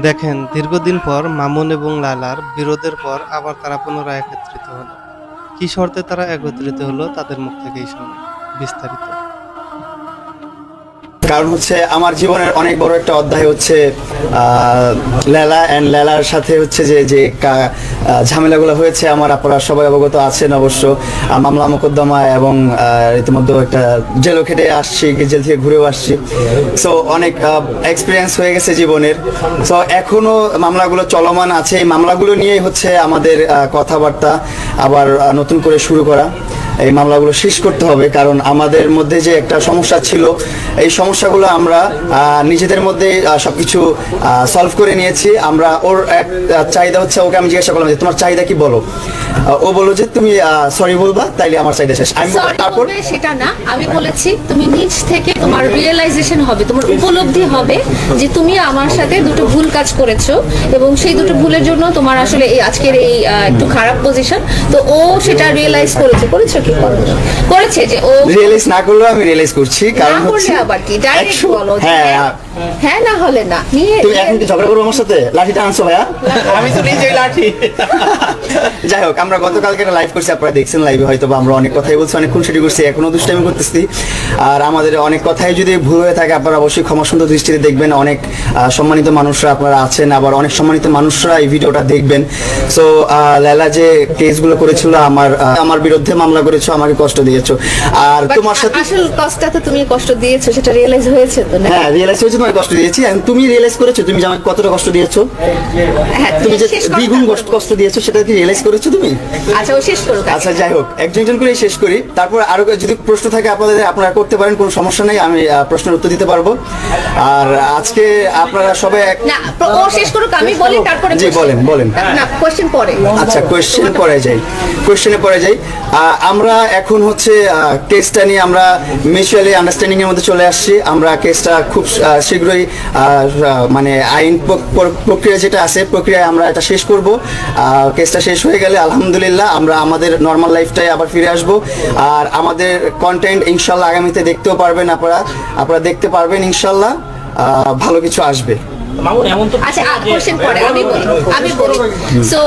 দেখেন, দীর্ঘদিন পর মামুন এবং লালার বিরোধের পর আবার তারা পুনরায় একত্রিত হলো। কি শর্তে তারা একত্রিত হলো, তাদের মুখ থেকেই শুনুন বিস্তারিত। কারণ হচ্ছে আমার জীবনের অনেক বড় একটা অধ্যায় হচ্ছে লেলা অ্যান্ড লেলার সাথে হচ্ছে যে যে ঝামেলাগুলো হয়েছে, আমার আপনারা সবাই অবগত আছেন অবশ্য। মামলা মোকদ্দমা এবং ইতিমধ্যে একটা জেলও খেটে আসছি, জেল থেকে ঘুরেও আসছি। সো অনেক এক্সপিরিয়েন্স হয়ে গেছে জীবনের। সো এখনও মামলাগুলো চলমান আছে। এই মামলাগুলো নিয়েই হচ্ছে আমাদের কথাবার্তা আবার নতুন করে শুরু করা। এই মামলাগুলো শেষ করতে হবে কারণ আমাদের মধ্যে যে একটা সমস্যা ছিল এই সমস্যাগুলো আমরা নিজেদের মধ্যে আহ, সবকিছু সলভ করে নিয়েছি। আমরা ওর এক চাহিদা হচ্ছে ওকে আমি জিজ্ঞাসা করলাম যে তোমার চাহিদা কি বলো? ও বলল যে তুমি সরি বলবা তাইলে আমার চাহিদা শেষ। আমি তারপর সেটা না আমি বলেছি তুমি নিজ থেকে তোমার রিয়েলাইজেশন হবে তোমার উপলব্ধি হবে যে তুমি আমার সাথে দুটো ভুল কাজ করেছ এবং সেই দুটো ভুলের জন্য তোমার আসলে এই আজকের এই একটু খারাপ পজিশন তো ও সেটা রিয়েলাইজ করেছে করেছ করেছে যে ও রিয়েলাইজ না করলেও আমি রিয়েলাইজ করছি কারণ হচ্ছে আবার কি? ডাইরেক্ট বলো হ্যাঁ হ্যাঁ, হ্যাঁ না হলে না। নিয়ে তুমি এখন কি ঝগড়া করব আমার সাথে? লাঠিটা আনছো ভাইয়া? আমি তো নিজেই লাঠি। যাই হোক আমরা গতকালকে লাইভ করছি আপনারা দেখছেন লাইভে হয়তো বা আমরা অনেক কথাই বলছি অনেক খুনসুটি করছি এখনও দুষ্টামি করতেছি। আর আমাদের অনেক কথাই যদি ভুল হয়ে থাকে আপনারা অবশ্যই ক্ষমা সুন্দর দৃষ্টিতে দেখবেন। অনেক সম্মানিত মানুষরা আপনারা আছেন আবার অনেক সম্মানিত মানুষরা এই ভিডিওটা দেখবেন। সো লেলা যে কেসগুলো করেছিল আমার আমার বিরুদ্ধে মামলা করেছ আমাকে কষ্ট দিয়েছ। আর তোমার সাথে আসল কষ্টটা তো তুমি কষ্ট দিয়েছ সেটা রিয়েলাইজ হয়েছে তো না হ্যাঁ রিয়েলাইজ হয়েছে তোমাকে কষ্ট দিয়েছি। And তুমি রিয়েলাইজ করেছ তুমি যে আমাকে কতটা কষ্ট দিয়েছ? হ্যাঁ তুমি যে দ্বিগুণ কষ্ট- কষ্ট দিয়েছ সেটা কি রিয়েলাইজ করেছ তুমি? আচ্ছা ও শেষ আগে। আচ্ছা যাই হোক একজন একজন করে শেষ করি। তারপর আরও যদি প্রশ্ন থাকে আপনাদের আপনারা করতে পারেন কোনো সমস্যা নেই আমি প্রশ্নের উত্তর দিতে পারব। আর আজকে আপনারা সবাই এক- না ও শেষ করুক আমি বলি তারপরে জি, বলেন, বলেন। না কোশ্চেন পরে। আচ্ছা কোশ্চেন পরে যাই। কোশ্চেনে পরে যাই। আহ, আমরা এখন হচ্ছে কেসটা নিয়ে আমরা মিউচুয়ালি আন্ডারস্ট্যান্ডিং এর মধ্যে চলে আসছি। আমরা কেসটা খুব শীঘ্রই মানে আইন প্র- প্র- প্রক্রিয়া যেটা আছে, প্রক্রিয়ায় আমরা এটা শেষ করব। কেসটা শেষ হয়ে গেলে আলহামদুলিল্লাহ আমরা আমাদের নর্মাল লাইফটাই আবার ফিরে আসব। আর, আমাদের কন্টেন্ট ইনশাল্লাহ আগামীতে দেখতেও পারবেন আপনারা। আপনারা দেখতে পারবেন ইনশাল্লাহ ভালো কিছু আসবে। আচ্ছা কোশ্চেন পরে আমি বলি আমি বলি। সো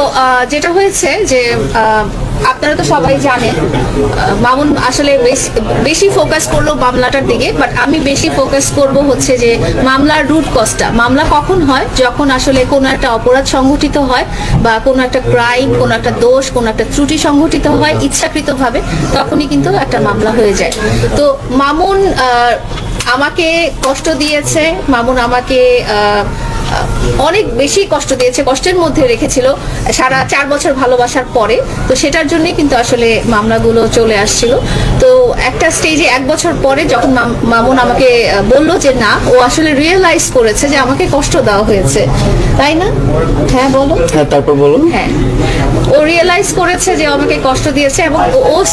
যেটা হয়েছে যে আপনারা তো সবাই জানেন মামুন আসলে বেশ- বেশি ফোকাস করল মামলাটার দিকে বাট আমি বেশি ফোকাস করব হচ্ছে যে মামলার রুট কজটা মামলা কখন হয়? যখন আসলে কোনো একটা অপরাধ সংঘটিত হয় বা কোনো একটা ক্রাইম কোনো একটা দোষ কোনো একটা ত্রুটি সংঘটিত হয় ইচ্ছাকৃতভাবে তখনই কিন্তু একটা মামলা হয়ে যায়। তো মামুন আমাকে কষ্ট দিয়েছে মামুন আমাকে অনেক বেশি কষ্ট দিয়েছে কষ্টের মধ্যে রেখেছিল সারা চার বছর ভালোবাসার পরে। তো সেটার জন্যই কিন্তু আসলে মামলাগুলো চলে আসছিল। তো একটা স্টেজে এক বছর পরে যখন মাম- মামুন আমাকে বলল যে না ও আসলে রিয়েলাইজ করেছে যে আমাকে কষ্ট দেওয়া হয়েছে। তাই না? হ্যাঁ বলো। হ্যাঁ তারপর বলুন হ্যাঁ। ও রিয়েলাইজ করেছে যে আমাকে কষ্ট দিয়েছে এবং ও